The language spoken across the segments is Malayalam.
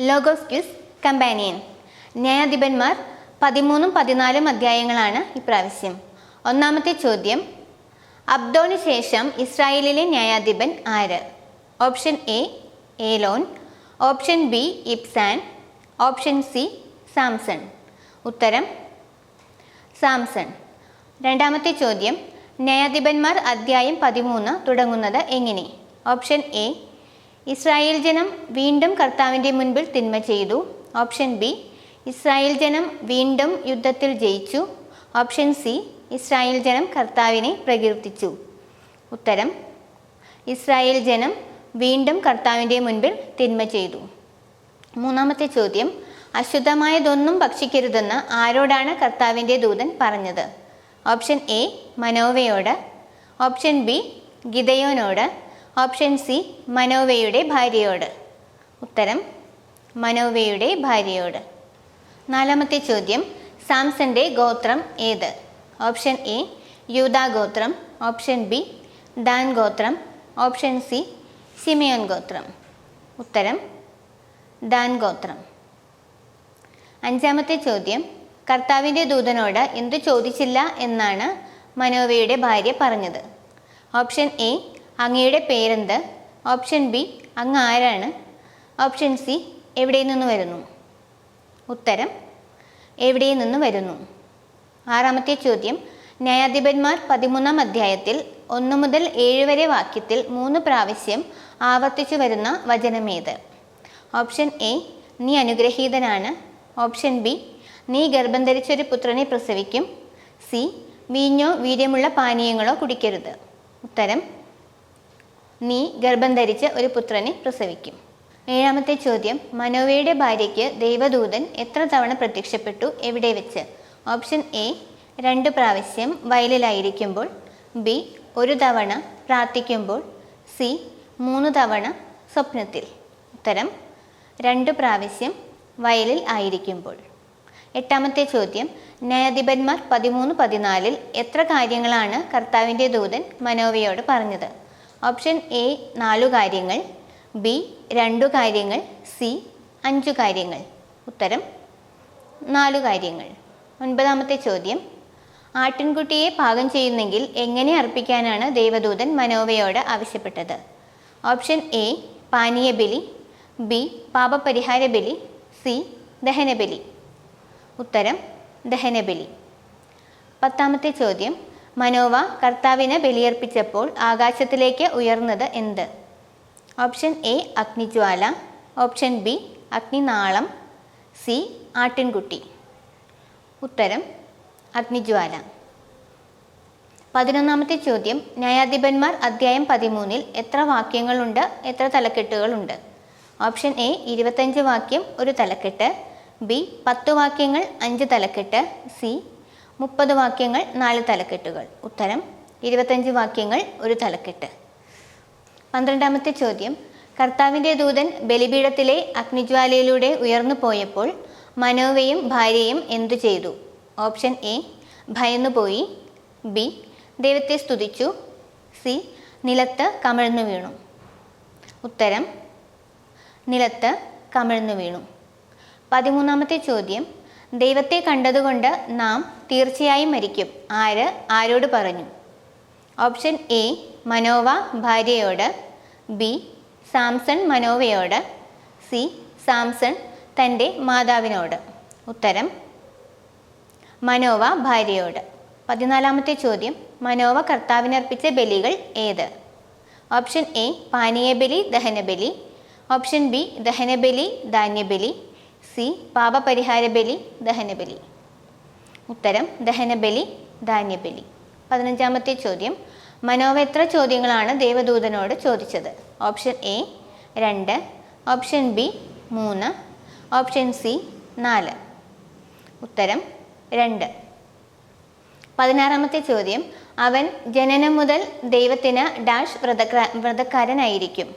ലോഗോസ് ക്യൂസ് കമ്പാനിയൻ ന്യായാധിപന്മാർ പതിമൂന്നും പതിനാലും അധ്യായങ്ങളാണ് ഇപ്രാവശ്യം. ഒന്നാമത്തെ ചോദ്യം അബ്ദോന് ശേഷം ഇസ്രായേലിലെ ന്യായാധിപൻ ആര്? Option A Elon. Option B Ibzan. Option C Samson. ഉത്തരം സാംസൺ. രണ്ടാമത്തെ ചോദ്യം ന്യായാധിപന്മാർ അധ്യായം പതിമൂന്ന് തുടങ്ങുന്നത് എങ്ങനെ? ഓപ്ഷൻ എ ഇസ്രായേൽ ജനം വീണ്ടും കർത്താവിന്റെ മുൻപിൽ തിന്മ ചെയ്തു. ഓപ്ഷൻ ബി ഇസ്രായേൽ ജനം വീണ്ടും യുദ്ധത്തിൽ ജയിച്ചു. ഓപ്ഷൻ സി ഇസ്രായേൽ ജനം കർത്താവിനെ പ്രകീർത്തിച്ചു. ഉത്തരം ഇസ്രായേൽ ജനം വീണ്ടും കർത്താവിന്റെ മുൻപിൽ തിന്മ ചെയ്തു. മൂന്നാമത്തെ ചോദ്യം അശുദ്ധമായതൊന്നും ഭക്ഷിക്കരുതെന്ന് ആരോടാണ് കർത്താവിന്റെ ദൂതൻ പറഞ്ഞത്? ഓപ്ഷൻ എ മനോവയോട്. ഓപ്ഷൻ ബി ഗിതയോനോട് ഓപ്ഷൻ സി മനോവയുടെ ഭാര്യയോട്. ഉത്തരം മനോവയുടെ ഭാര്യയോട്. നാലാമത്തെ ചോദ്യം സാംസന്റെ ഗോത്രം ഏത്? ഓപ്ഷൻ എ യൂതാ ഗോത്രം. ഓപ്ഷൻ ബി ദാൻ ഗോത്രം. ഓപ്ഷൻ സി സിമിയോൻ ഗോത്രം. ഉത്തരം ദാൻ ഗോത്രം. അഞ്ചാമത്തെ ചോദ്യം കർത്താവിന്റെ ദൂതനോട് എന്തു ചോദിച്ചില്ല എന്നാണ് മനോവയുടെ ഭാര്യ പറഞ്ഞത്. ഓപ്ഷൻ എ അങ്ങയുടെ പേരെന്ത്? ഓപ്ഷൻ ബി അങ്ങ് ആരാണ്? ഓപ്ഷൻ സി എവിടെ നിന്ന് വരുന്നു? ഉത്തരം എവിടെ നിന്ന് വരുന്നു? ആറാമത്തെ ചോദ്യം ന്യായാധിപന്മാർ പതിമൂന്നാം അധ്യായത്തിൽ ഒന്ന് മുതൽ ഏഴ് വരെ വാക്യത്തിൽ മൂന്ന് പ്രാവശ്യം ആവർത്തിച്ചു വരുന്ന വചനമേത്? ഓപ്ഷൻ എ നീ അനുഗ്രഹീതനാണ്. ഓപ്ഷൻ ബി നീ ഗർഭം ധരിച്ചൊരു പുത്രനെ പ്രസവിക്കും. സി വീഞ്ഞോ വീര്യമുള്ള പാനീയങ്ങളോ കുടിക്കരുത്. ഉത്തരം നീ ഗർഭം ധരിച്ച് ഒരു പുത്രനെ പ്രസവിക്കും. ഏഴാമത്തെ ചോദ്യം മനോവയുടെ ഭാര്യയ്ക്ക് ദൈവദൂതൻ എത്ര തവണ പ്രത്യക്ഷപ്പെട്ടു? എവിടെ വെച്ച്? ഓപ്ഷൻ എ രണ്ട് പ്രാവശ്യം വയലിലായിരിക്കുമ്പോൾ. ബി ഒരു തവണ പ്രാർത്ഥിക്കുമ്പോൾ. സി മൂന്ന് തവണ സ്വപ്നത്തിൽ. ഉത്തരം രണ്ട് പ്രാവശ്യം വയലിൽ ആയിരിക്കുമ്പോൾ. എട്ടാമത്തെ ചോദ്യം ന്യായാധിപന്മാർ പതിമൂന്ന് പതിനാലിൽ എത്ര കാര്യങ്ങളാണ് കർത്താവിന്റെ ദൂതൻ മനോവയോട് പറഞ്ഞത്? ഓപ്ഷൻ എ നാലു കാര്യങ്ങൾ ബി രണ്ടു കാര്യങ്ങൾ സി അഞ്ചു കാര്യങ്ങൾ. ഉത്തരം നാലു കാര്യങ്ങൾ. ഒൻപതാമത്തെ ചോദ്യം. ആട്ടിൻകുട്ടിയെ പാകം ചെയ്യുന്നെങ്കിൽ എങ്ങനെ അർപ്പിക്കാനാണ് ദേവദൂതൻ മനോവയോട് ആവശ്യപ്പെട്ടത്? ഓപ്ഷൻ എ പാനീയ ബലി ബി പാപപരിഹാര ബലി സി ദഹനബലി. ഉത്തരം ദഹനബലി. പത്താമത്തെ ചോദ്യം. മനോവ കർത്താവിനെ ബലിയർപ്പിച്ചപ്പോൾ ആകാശത്തിലേക്ക് ഉയർന്നത് എന്ത്? ഓപ്ഷൻ എ അഗ്നിജ്വാല. ഓപ്ഷൻ ബി അഗ്നിനാളം. സി ആട്ടിൻകുട്ടി. ഉത്തരം അഗ്നിജ്വാല. പതിനൊന്നാമത്തെ ചോദ്യം. ന്യായാധിപന്മാർ അധ്യായം പതിമൂന്നിൽ എത്ര വാക്യങ്ങളുണ്ട്? എത്ര തലക്കെട്ടുകളുണ്ട്? ഓപ്ഷൻ എ ഇരുപത്തഞ്ച് വാക്യം ഒരു തലക്കെട്ട്. ബി പത്ത് വാക്യങ്ങൾ അഞ്ച് തലക്കെട്ട്. സി മുപ്പത് വാക്യങ്ങൾ നാല് തലക്കെട്ടുകൾ. ഉത്തരം ഇരുപത്തഞ്ച് വാക്യങ്ങൾ ഒരു തലക്കെട്ട്. പന്ത്രണ്ടാമത്തെ ചോദ്യം. കർത്താവിന്റെ ദൂതൻ ബലിപീഠത്തിലെ അഗ്നിജ്വാലയിലൂടെ ഉയർന്നു പോയപ്പോൾ മനോവയും ഭാര്യയും എന്തു ചെയ്തു? ഓപ്ഷൻ എ ഭയന്നുപോയി ബി ദൈവത്തെ സ്തുതിച്ചു. സി നിലത്ത് കമിഴ്ന്നു വീണു. ഉത്തരം നിലത്ത് കമിഴ്ന്നു വീണു. പതിമൂന്നാമത്തെ ചോദ്യം. ദൈവത്തെ കണ്ടതുകൊണ്ട് നാം തീർച്ചയായും മരിക്കും. ആര്? ആരോട് പറഞ്ഞു? ഓപ്ഷൻ എ മനോവ ഭാര്യയോട്. ബി സാംസൺ മനോവയോട്. സി സാംസൺ തന്റെ മാതാവിനോട്. ഉത്തരം മനോവ ഭാര്യയോട്. പതിനാലാമത്തെ ചോദ്യം മനോവ കർത്താവിനർപ്പിച്ച ബലികൾ ഏത്? ഓപ്ഷൻ എ പാനീയബലി ദഹനബലി. ഓപ്ഷൻ ബി ദഹനബലി ധാന്യബലി. സി പാപപരിഹാര ബലി ദഹനബലി ഉത്തരം ദഹനബലി ധാന്യബലി പതിനഞ്ചാമത്തെ ചോദ്യം. മനോവ എത്ര ചോദ്യങ്ങളാണ് ദേവദൂതനോട് ചോദിച്ചത്? ഓപ്ഷൻ എ രണ്ട്. ഓപ്ഷൻ ബി മൂന്ന്. ഓപ്ഷൻ സി നാല്. ഉത്തരം രണ്ട്. പതിനാറാമത്തെ ചോദ്യം. അവൻ ജനനം മുതൽ ദൈവത്തിന് ഡാഷ് വ്രതക്ര വ്രതക്കാരനായിരിക്കും.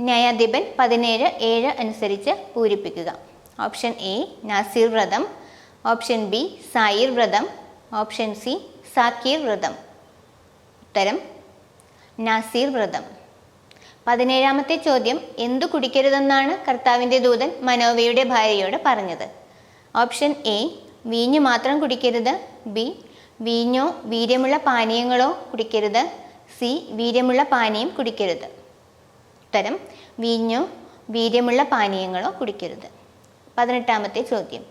ന്യായാധിപൻ പതിനേഴ് ഏഴ് അനുസരിച്ച് പൂരിപ്പിക്കുക. ഓപ്ഷൻ എ നാസീർ വ്രതം ഓപ്ഷൻ ബി സായിർ വ്രതം ഓപ്ഷൻ സി സാക്കീർ വ്രതം. ഉത്തരം നാസീർ വ്രതം. പതിനേഴാമത്തെ ചോദ്യം എന്തു കുടിക്കരുതെന്നാണ് കർത്താവിന്റെ ദൂതൻ മനോവയുടെ ഭാര്യയോട് പറഞ്ഞത്? ഓപ്ഷൻ എ വീഞ്ഞു മാത്രം കുടിക്കരുത്. ബി വീഞ്ഞോ വീര്യമുള്ള പാനീയങ്ങളോ കുടിക്കരുത്. സി വീര്യമുള്ള പാനീയം കുടിക്കരുത്. ഉത്തരം വീഞ്ഞോ വീര്യമുള്ള പാനീയങ്ങളോ കുടിക്കരുത്. പതിനെട്ടാമത്തെ ചോദ്യം.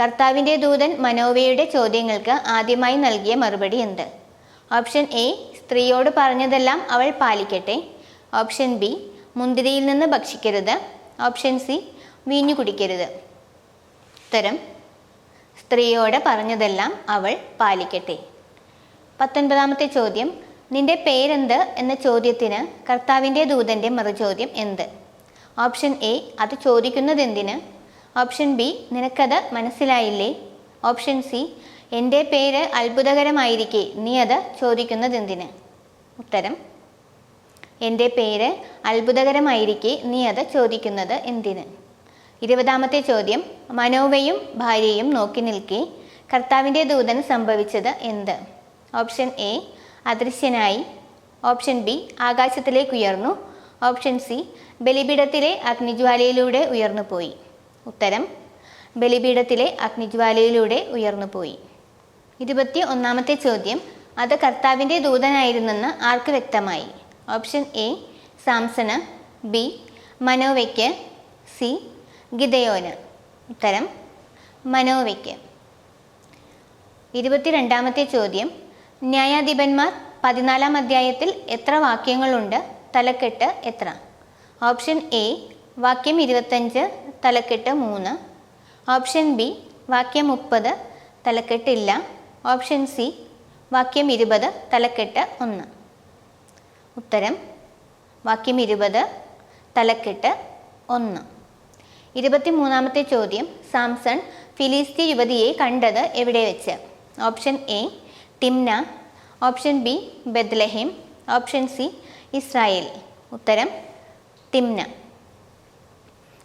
കർത്താവിന്റെ ദൂതൻ മനോവയുടെ ചോദ്യങ്ങൾക്ക് ആദ്യമായി നൽകിയ മറുപടി എന്ത്? ഓപ്ഷൻ എ സ്ത്രീയോട് പറഞ്ഞതെല്ലാം അവൾ പാലിക്കട്ടെ. ഓപ്ഷൻ ബി മുന്തിരിയിൽ നിന്ന് ഭക്ഷിക്കരുത്. ഓപ്ഷൻ സി വീഞ്ഞു കുടിക്കരുത്. ഉത്തരം സ്ത്രീയോട് പറഞ്ഞതെല്ലാം അവൾ പാലിക്കട്ടെ. പത്തൊൻപതാമത്തെ ചോദ്യം നിന്റെ പേരെന്ത്? എന്ന ചോദ്യത്തിന് കർത്താവിന്റെ ദൂതന്റെ മറുചോദ്യം എന്ത്? ഓപ്ഷൻ എ അത് ചോദിക്കുന്നത് എന്തിന് ഓപ്ഷൻ ബി നിനക്കത് മനസ്സിലായില്ലേ? ഓപ്ഷൻ സി എന്റെ പേര് അത്ഭുതകരമായിരിക്കെ നീ അത് ചോദിക്കുന്നത് എന്തിന് ഉത്തരം എന്റെ പേര് അത്ഭുതകരമായിരിക്കെ നീ അത് ചോദിക്കുന്നത് എന്തിന്? ഇരുപതാമത്തെ ചോദ്യം മനോവയും ഭാര്യയും നോക്കി നിൽക്കെ കർത്താവിന്റെ ദൂതന് സംഭവിച്ചത് എന്ത്? ഓപ്ഷൻ എ അദൃശ്യനായി. ഓപ്ഷൻ ബി ആകാശത്തിലേക്ക് ഉയർന്നു. ഓപ്ഷൻ സി ബലിപീഠത്തിലെ അഗ്നിജ്വാലയിലൂടെ ഉയർന്നു പോയി ഉത്തരം ബലിപീഠത്തിലെ അഗ്നിജ്വാലയിലൂടെ ഉയർന്നുപോയി ഇരുപത്തി ഒന്നാമത്തെ ചോദ്യം അത് കർത്താവിന്റെ ദൂതനായിരുന്നെന്ന് ആർക്ക് വ്യക്തമായി? ഓപ്ഷൻ എ സാംസന് ബി മനോവയ്ക്ക് സി ഗിതയോന് ഉത്തരം മനോവയ്ക്ക്. ഇരുപത്തിരണ്ടാമത്തെ ചോദ്യം ന്യായാധിപന്മാർ പതിനാലാം അധ്യായത്തിൽ എത്ര വാക്യങ്ങളുണ്ട്? തലക്കെട്ട് എത്ര? ഓപ്ഷൻ എ വാക്യം ഇരുപത്തഞ്ച് തലക്കെട്ട് മൂന്ന്. ഓപ്ഷൻ ബി വാക്യം മുപ്പത് തലക്കെട്ടില്ല ഓപ്ഷൻ സി വാക്യം ഇരുപത് തലക്കെട്ട് ഒന്ന്. ഉത്തരം വാക്യം ഇരുപത് തലക്കെട്ട് ഒന്ന്. ഇരുപത്തിമൂന്നാമത്തെ ചോദ്യം സാംസൺ ഫിലിസ്തി യുവതിയെ കണ്ടത് എവിടെ വെച്ച്? Option A Timnah option B Bethlehem option C Israel. ഉത്തരം തിംന.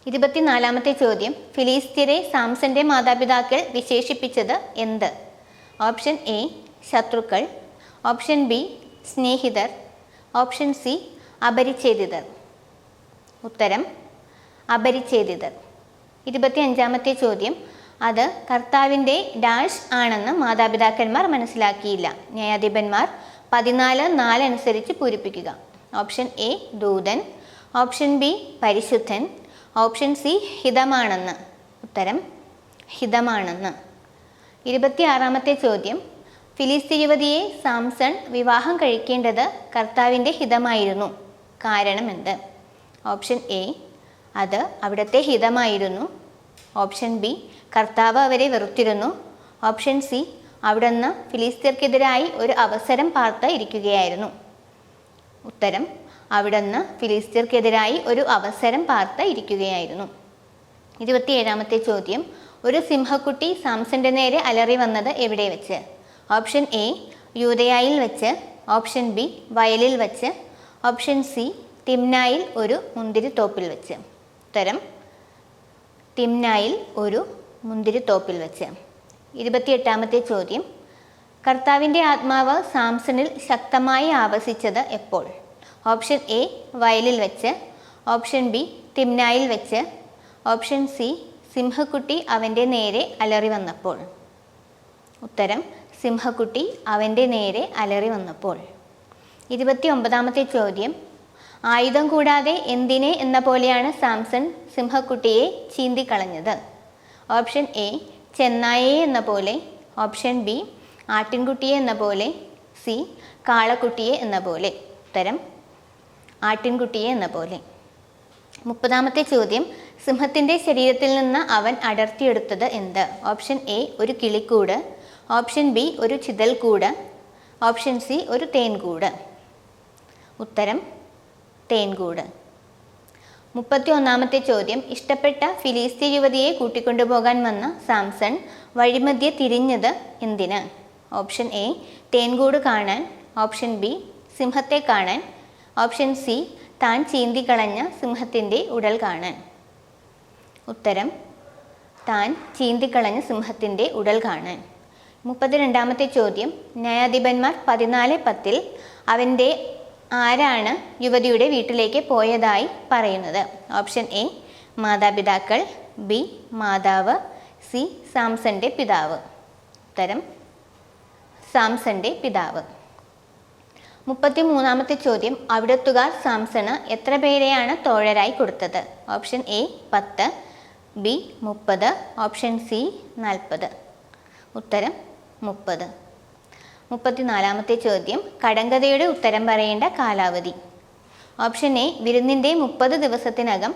ഇരുപത്തിനാലാമത്തെ ചോദ്യം. ഫിലിസ്തീനെ സാംസന്റെ മാതാപിതാക്കൾ വിശേഷിപ്പിച്ചത് എന്ത്? ഓപ്ഷൻ എ ശത്രുക്കൾ. ഓപ്ഷൻ ബി സ്നേഹിതർ. ഓപ്ഷൻ സി അപരിച്ഛേദിതർ ഉത്തരം അപരിച്ഛേദിതർ ഇരുപത്തിയഞ്ചാമത്തെ ചോദ്യം. അത് കർത്താവിന്റെ ഡാഷ് ആണെന്ന് മാതാപിതാക്കന്മാർ മനസ്സിലാക്കിയില്ല. ന്യായാധിപന്മാർ പതിനാല് നാല് അനുസരിച്ച് പൂരിപ്പിക്കുക. ഓപ്ഷൻ എ ദൂതൻ. ഓപ്ഷൻ ബി പരിശുദ്ധൻ. ഓപ്ഷൻ സി ഹിതമാണെന്ന്. ഉത്തരം ഹിതമാണെന്ന്. ഇരുപത്തിയാറാമത്തെ ചോദ്യം. ഫിലിസ്തീൻ യുവതിയെ സാംസൺ വിവാഹം കഴിക്കേണ്ടത് കർത്താവിന്റെ ഹിതമായിരുന്നു. കാരണം എന്ത്? ഓപ്ഷൻ എ അത് അവിടുത്തെ ഹിതമായിരുന്നു. ഓപ്ഷൻ ബി കർത്താവ് അവരെ വെറുത്തിരുന്നു. ഓപ്ഷൻ സി അവിടുന്ന് ഫിലിസ്തീർക്കെതിരായി ഒരു അവസരം പാർത്ത് ഇരിക്കുകയായിരുന്നു. ഉത്തരം അവിടുന്ന് ഫിലിസ്തീർക്കെതിരായി ഒരു അവസരം പാർത്ത് ഇരിക്കുകയായിരുന്നു. ഇരുപത്തിയേഴാമത്തെ ചോദ്യം ഒരു സിംഹക്കുട്ടി സാംസന്റെ നേരെ അലറി വന്നത് എവിടെ വെച്ച്? ഓപ്ഷൻ എ യൂതയായിൽ വെച്ച്. ഓപ്ഷൻ ബി വയലിൽ വെച്ച്. ഓപ്ഷൻ സി തിംനായിൽ ഒരു മുന്തിരിത്തോപ്പിൽ വെച്ച്. ഉത്തരം തിംനായിൽ ഒരു മുന്തിരിത്തോപ്പിൽ വെച്ച്. ഇരുപത്തിയെട്ടാമത്തെ ചോദ്യം കർത്താവിന്റെ ആത്മാവ് സാംസണിൽ ശക്തമായി ആവസിച്ചത് എപ്പോൾ? ഓപ്ഷൻ എ വയലിൽ വെച്ച്. ഓപ്ഷൻ ബി തിംനായിൽ വെച്ച്. ഓപ്ഷൻ സി സിംഹക്കുട്ടി അവന്റെ നേരെ അലറി വന്നപ്പോൾ. ഉത്തരം സിംഹക്കുട്ടി അവന്റെ നേരെ അലറി വന്നപ്പോൾ. ഇരുപത്തി ഒമ്പതാമത്തെ ചോദ്യം. ആയുധം കൂടാതെ എന്തിനെ എന്ന പോലെയാണ് സാംസൺ സിംഹക്കുട്ടിയെ ചീന്തിക്കളഞ്ഞത്? ഓപ്ഷൻ എ ചെന്നായയെ എന്ന പോലെ. ഓപ്ഷൻ ബി ആട്ടിൻകുട്ടിയെ എന്ന പോലെ. സി കാളക്കുട്ടിയെ എന്ന പോലെ. ഉത്തരം ആട്ടിൻകുട്ടിയെ എന്ന പോലെ. മുപ്പതാമത്തെ ചോദ്യം സിംഹത്തിന്റെ ശരീരത്തിൽ നിന്ന് അവൻ അടർത്തിയെടുത്തത് എന്ത്? ഓപ്ഷൻ എ ഒരു കിളിക്കൂട്. ഓപ്ഷൻ ബി ഒരു ചിതൽക്കൂട്. ഓപ്ഷൻ സി ഒരു തേൻകൂട്. ഉത്തരം തേൻകൂട്. മുപ്പത്തി ഒന്നാമത്തെ ചോദ്യം ഇഷ്ടപ്പെട്ട ഫിലിസ്തീ യുവതിയെ കൂട്ടിക്കൊണ്ടുപോകാൻ വന്ന സാംസൺ വഴിമധ്യ തിരിഞ്ഞത് എന്തിന്? ഓപ്ഷൻ എ തേൻകൂട് കാണാൻ. ഓപ്ഷൻ ബി സിംഹത്തെ കാണാൻ. ഓപ്ഷൻ സി താൻ ചീന്തിക്കളഞ്ഞ സിംഹത്തിന്റെ ഉടൽ കാണാൻ. ഉത്തരം താൻ ചീന്തിക്കളഞ്ഞ സിംഹത്തിന്റെ ഉടൽ കാണാൻ. മുപ്പത്തിരണ്ടാമത്തെ ചോദ്യം ന്യായാധിപന്മാർ പതിനാല് പത്തിൽ അവന്റെ ആരാണ് യുവതിയുടെ വീട്ടിലേക്ക് പോയതായി പറയുന്നത്? ഓപ്ഷൻ എ മാതാപിതാക്കൾ ബി മാതാവ് സി സാംസന്റെ പിതാവ്. ഉത്തരം സാംസന്റെ പിതാവ്. മുപ്പത്തി മൂന്നാമത്തെ ചോദ്യം. അവിടത്തുകാർ സാംസണ് എത്ര പേരെയാണ് തോഴരായി കൊടുത്തത്? ഓപ്ഷൻ എ പത്ത് ബി മുപ്പത് ഓപ്ഷൻ സി നാൽപ്പത്. ഉത്തരം മുപ്പത്. മുപ്പത്തിനാലാമത്തെ ചോദ്യം. കടങ്കഥയുടെ ഉത്തരം പറയേണ്ട കാലാവധി. ഓപ്ഷൻ എ വിരുന്നിന്റെ മുപ്പത് ദിവസത്തിനകം.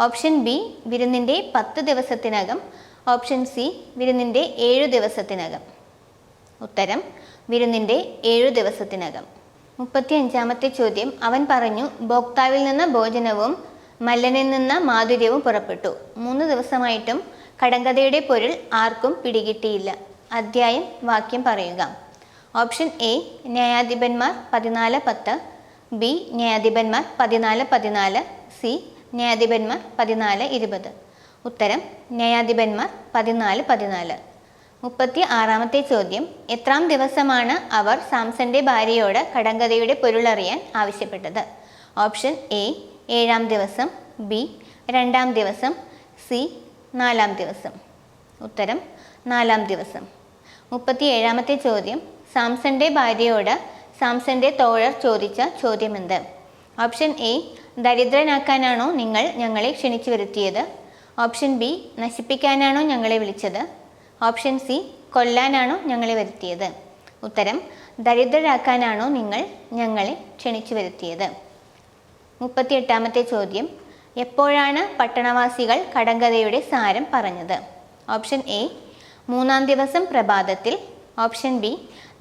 ഓപ്ഷൻ ബി വിരുന്നിന്റെ പത്ത് ദിവസത്തിനകം. ഓപ്ഷൻ സി വിരുന്നിന്റെ ഏഴ് ദിവസത്തിനകം. ഉത്തരം വിരുന്നിന്റെ ഏഴു ദിവസത്തിനകം. മുപ്പത്തി അഞ്ചാമത്തെ ചോദ്യം. അവൻ പറഞ്ഞു ഭോക്താവിൽ നിന്ന് ഭോജനവും മല്ലനിൽ നിന്ന് മാധുര്യവും പുറപ്പെട്ടു. മൂന്ന് ദിവസമായിട്ടും കടങ്കഥയുടെ പൊരുൾ ആർക്കും പിടികിട്ടിയില്ല. അധ്യായം വാക്യം പറയുക. ഓപ്ഷൻ എ ന്യായാധിപന്മാർ പതിനാല് പത്ത്. ബി ന്യായാധിപന്മാർ പതിനാല് പതിനാല്. സി ന്യായാധിപന്മാർ പതിനാല് ഇരുപത്. ഉത്തരം ന്യായാധിപന്മാർ പതിനാല് പതിനാല്. മുപ്പത്തി ആറാമത്തെ ചോദ്യം. എത്രാം ദിവസമാണ് അവർ സാംസന്റെ ഭാര്യയോട് കടങ്കഥയുടെ പൊരുളറിയാൻ ആവശ്യപ്പെട്ടത്? ഓപ്ഷൻ എ ഏഴാം ദിവസം. ബി രണ്ടാം ദിവസം. സി നാലാം ദിവസം. ഉത്തരം നാലാം ദിവസം. മുപ്പത്തി ഏഴാമത്തെ ചോദ്യം. സാംസന്റെ ഭാര്യയോട് സാംസന്റെ തോഴർ ചോദിച്ച ചോദ്യമെന്ത്? ഓപ്ഷൻ എ ദരിദ്രനാക്കാനാണോ നിങ്ങൾ ഞങ്ങളെ ക്ഷണിച്ചു വരുത്തിയത്? ഓപ്ഷൻ ബി നശിപ്പിക്കാനാണോ ഞങ്ങളെ വിളിച്ചത്? ഓപ്ഷൻ സി കൊല്ലാനാണോ ഞങ്ങളെ വരുത്തിയത്? ഉത്തരം ദരിദ്രരാക്കാനാണോ നിങ്ങൾ ഞങ്ങളെ ക്ഷണിച്ചു വരുത്തിയത്? മുപ്പത്തിയെട്ടാമത്തെ ചോദ്യം എപ്പോഴാണ് പട്ടണവാസികൾ കടങ്കഥയുടെ സാരം പറഞ്ഞത്? ഓപ്ഷൻ എ മൂന്നാം ദിവസം പ്രഭാതത്തിൽ. ഓപ്ഷൻ ബി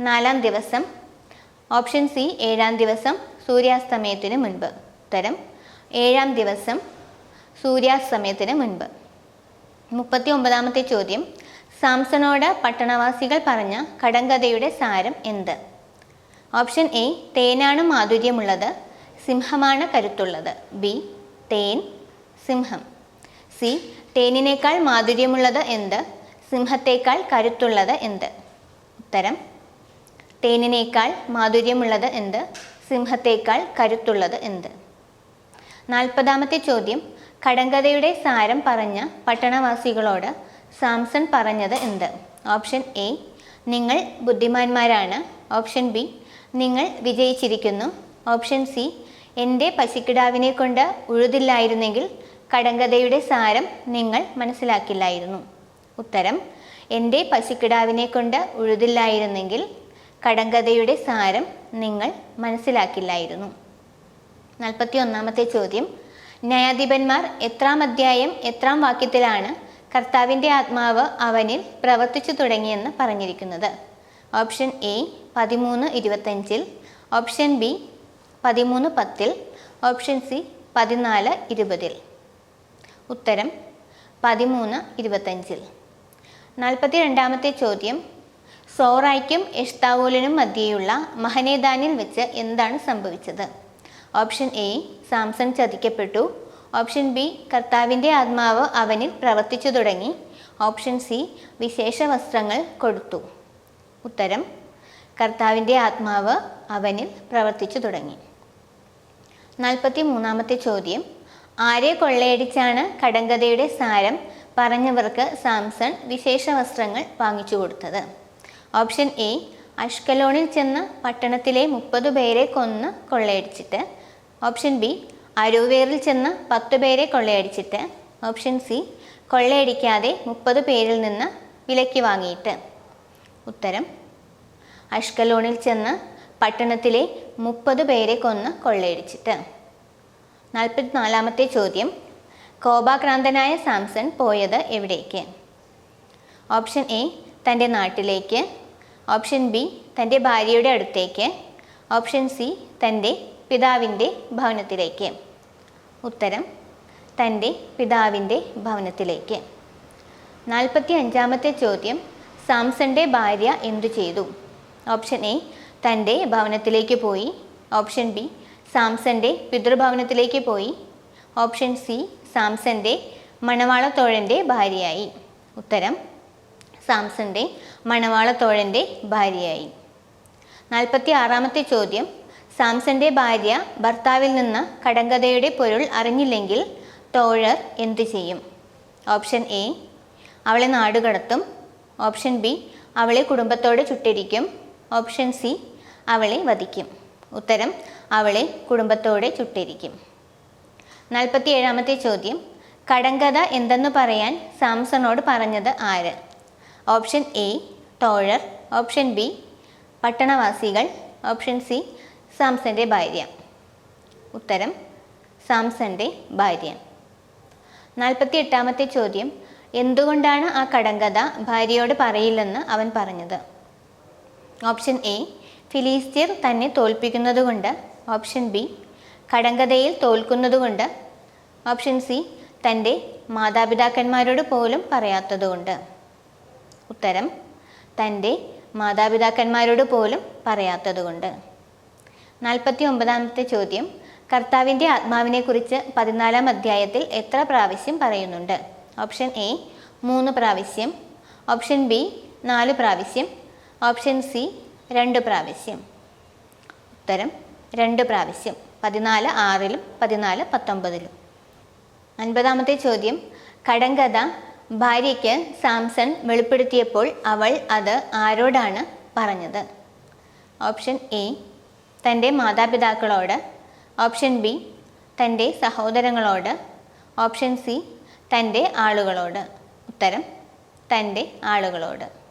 നാലാം ദിവസം. ഓപ്ഷൻ സി ഏഴാം ദിവസം സൂര്യാസ്തമയത്തിന് മുൻപ്. ഉത്തരം ഏഴാം ദിവസം സൂര്യാസ്തമയത്തിന് മുൻപ്. മുപ്പത്തി ഒമ്പതാമത്തെ ചോദ്യം സാംസണോട് പട്ടണവാസികൾ പറഞ്ഞ കടങ്കഥയുടെ സാരം എന്ത്? ഓപ്ഷൻ എ തേനാണ് മാധുര്യമുള്ളത്. സിംഹമാണ് കരുത്തുള്ളത്. ബി തേൻ സിംഹം. സി തേനിനേക്കാൾ മാധുര്യമുള്ളത് എന്ത്? സിംഹത്തേക്കാൾ കരുത്തുള്ളത് എന്ത്? ഉത്തരം തേനിനേക്കാൾ മാധുര്യമുള്ളത് എന്ത്? സിംഹത്തേക്കാൾ കരുത്തുള്ളത് എന്ത്? നാൽപ്പതാമത്തെ ചോദ്യം കടങ്കഥയുടെ സാരം പറഞ്ഞ പട്ടണവാസികളോട് സാംസൺ പറഞ്ഞത് എന്ത്? ഓപ്ഷൻ എ നിങ്ങൾ ബുദ്ധിമാന്മാരാണ്. ഓപ്ഷൻ ബി നിങ്ങൾ വിജയിച്ചിരിക്കുന്നു. ഓപ്ഷൻ സി എന്റെ പശുക്കിടാവിനെ കൊണ്ട് ഉഴുതില്ലായിരുന്നെങ്കിൽ കടങ്കഥയുടെ സാരം നിങ്ങൾ മനസ്സിലാക്കില്ലായിരുന്നു. ഉത്തരം എന്റെ പശുക്കിടാവിനെ കൊണ്ട് ഉഴുതില്ലായിരുന്നെങ്കിൽ കടങ്കഥയുടെ സാരം നിങ്ങൾ മനസ്സിലാക്കില്ലായിരുന്നു. നാൽപ്പത്തി ഒന്നാമത്തെ ചോദ്യം ന്യായാധിപന്മാർ എത്രാം അധ്യായം എത്രാം വാക്യത്തിലാണ് കർത്താവിന്റെ ആത്മാവ് അവനിൽ പ്രവർത്തിച്ചു തുടങ്ങിയെന്ന് പറഞ്ഞിരിക്കുന്നത്. ഓപ്ഷൻ എ പതിമൂന്ന് ഇരുപത്തഞ്ചിൽ ഓപ്ഷൻ ബി പതിമൂന്ന് പത്തിൽ ഓപ്ഷൻ സി പതിനാല് ഇരുപതിൽ. ഉത്തരം പതിമൂന്ന് ഇരുപത്തഞ്ചിൽ. നാൽപ്പത്തി രണ്ടാമത്തെ ചോദ്യം സോറായ്ക്കും എഷ്താവോലിനും മധ്യേയുള്ള മഹനേദാനിൽ വെച്ച് എന്താണ് സംഭവിച്ചത്? ഓപ്ഷൻ എ സാംസൺ ചതിക്കപ്പെട്ടു. ഓപ്ഷൻ ബി കർത്താവിന്റെ ആത്മാവ് അവനിൽ പ്രവർത്തിച്ചു തുടങ്ങി. ഓപ്ഷൻ സി വിശേഷ വസ്ത്രങ്ങൾ കൊടുത്തു. ഉത്തരം കർത്താവിന്റെ ആത്മാവ് അവനിൽ പ്രവർത്തിച്ചു തുടങ്ങി. നാൽപ്പത്തി മൂന്നാമത്തെ ചോദ്യം ആരെ കൊള്ളയടിച്ചാണ് കടങ്കഥയുടെ സാരം പറഞ്ഞവർക്ക് സാംസൺ വിശേഷ വസ്ത്രങ്ങൾ വാങ്ങിച്ചു കൊടുത്തത്? ഓപ്ഷൻ എ അഷ്കലോണിൽ ചെന്ന് പട്ടണത്തിലെ മുപ്പത് പേരെ കൊന്ന് കൊള്ളയടിച്ചിട്ട്. ഓപ്ഷൻ ബി അരൂവേറിൽ ചെന്ന് പത്ത് പേരെ കൊള്ളയടിച്ചിട്ട് ഓപ്ഷൻ സി കൊള്ളയടിക്കാതെ മുപ്പത് പേരിൽ നിന്ന് വിലയ്ക്ക് വാങ്ങിയിട്ട്. ഉത്തരം അഷ്കലോണിൽ ചെന്ന് പട്ടണത്തിലെ മുപ്പത് പേരെ കൊന്ന് കൊള്ളയടിച്ചിട്ട്. നാൽപ്പത്തിനാലാമത്തെ ചോദ്യം കോപാക്രാന്തനായ സാംസൺ പോയത് എവിടേക്ക്? ഓപ്ഷൻ എ തന്റെ നാട്ടിലേക്ക്. ഓപ്ഷൻ ബി തന്റെ ഭാര്യയുടെ അടുത്തേക്ക്. ഓപ്ഷൻ സി തന്റെ പിതാവിന്റെ ഭവനത്തിലേക്ക്. ഉത്തരം തന്റെ പിതാവിന്റെ ഭവനത്തിലേക്ക്. നാൽപ്പത്തി അഞ്ചാമത്തെ ചോദ്യം സാംസന്റെ ഭാര്യ എന്തു ചെയ്തു? ഓപ്ഷൻ എ തന്റെ ഭവനത്തിലേക്ക് പോയി. ഓപ്ഷൻ ബി സാംസന്റെ പിതൃഭവനത്തിലേക്ക് പോയി. ഓപ്ഷൻ സി സാംസന്റെ മണവാളത്തോഴന്റെ ഭാര്യയായി. ഉത്തരം സാംസന്റെ മണവാളത്തോഴന്റെ ഭാര്യയായി. നാൽപ്പത്തി ആറാമത്തെ ചോദ്യം സാംസന്റെ ഭാര്യ ഭർത്താവിൽ നിന്ന് കടങ്കഥയുടെ പൊരുൾ അറിഞ്ഞില്ലെങ്കിൽ തോഴർ എന്തു ചെയ്യും? ഓപ്ഷൻ എ അവളെ നാടുകടത്തും ഓപ്ഷൻ ബി അവളെ കുടുംബത്തോട് ചുട്ടിരിക്കും. ഓപ്ഷൻ സി അവളെ വധിക്കും. ഉത്തരം അവളെ കുടുംബത്തോടെ ചുട്ടിരിക്കും. നാൽപ്പത്തി ഏഴാമത്തെ ചോദ്യം കടങ്കഥ എന്തെന്ന് പറയാൻ സാംസണോട് പറഞ്ഞത് ആര്? ഓപ്ഷൻ എ തോഴർ ഓപ്ഷൻ ബി പട്ടണവാസികൾ. ഓപ്ഷൻ സി സാംസന്റെ ഭാര്യ. ഉത്തരം സാംസന്റെ ഭാര്യ. നാൽപ്പത്തി എട്ടാമത്തെ ചോദ്യം എന്തുകൊണ്ടാണ് ആ കടങ്കഥ ഭാര്യയോട് പറയില്ലെന്ന് അവൻ പറഞ്ഞത്? ഓപ്ഷൻ എ ഫിലീസ്തീർ തന്നെ തോൽപ്പിക്കുന്നതുകൊണ്ട്. ഓപ്ഷൻ ബി കടങ്കഥയിൽ തോൽക്കുന്നതുകൊണ്ട്. ഓപ്ഷൻ സി തന്റെ മാതാപിതാക്കന്മാരോട് പോലും പറയാത്തതുകൊണ്ട്. ഉത്തരം തന്റെ മാതാപിതാക്കന്മാരോട് പോലും പറയാത്തതുകൊണ്ട്. നാൽപ്പത്തി ഒമ്പതാമത്തെ ചോദ്യം. കർത്താവിന്റെ ആത്മാവിനെക്കുറിച്ച് പതിനാലാം അധ്യായത്തിൽ എത്ര പ്രാവശ്യം പറയുന്നുണ്ട്? ഓപ്ഷൻ എ മൂന്ന് പ്രാവശ്യം. ഓപ്ഷൻ ബി നാല് പ്രാവശ്യം. ഓപ്ഷൻ സി രണ്ട് പ്രാവശ്യം. ഉത്തരം രണ്ട് പ്രാവശ്യം. പതിനാല് ആറിലും പതിനാല് പത്തൊമ്പതിലും. അൻപതാമത്തെ ചോദ്യം. കടങ്കഥ ഭാര്യയ്ക്ക് സാംസൺ വെളിപ്പെടുത്തിയപ്പോൾ അവൾ അത് ആരോടാണ് പറഞ്ഞത്? ഓപ്ഷൻ എ തന്റെ മാതാപിതാക്കളോട് ഓപ്ഷൻ ബി തന്റെ സഹോദരങ്ങളോട് ഓപ്ഷൻ സി തന്റെ ആളുകളോട്. ഉത്തരം തന്റെ ആളുകളോട്.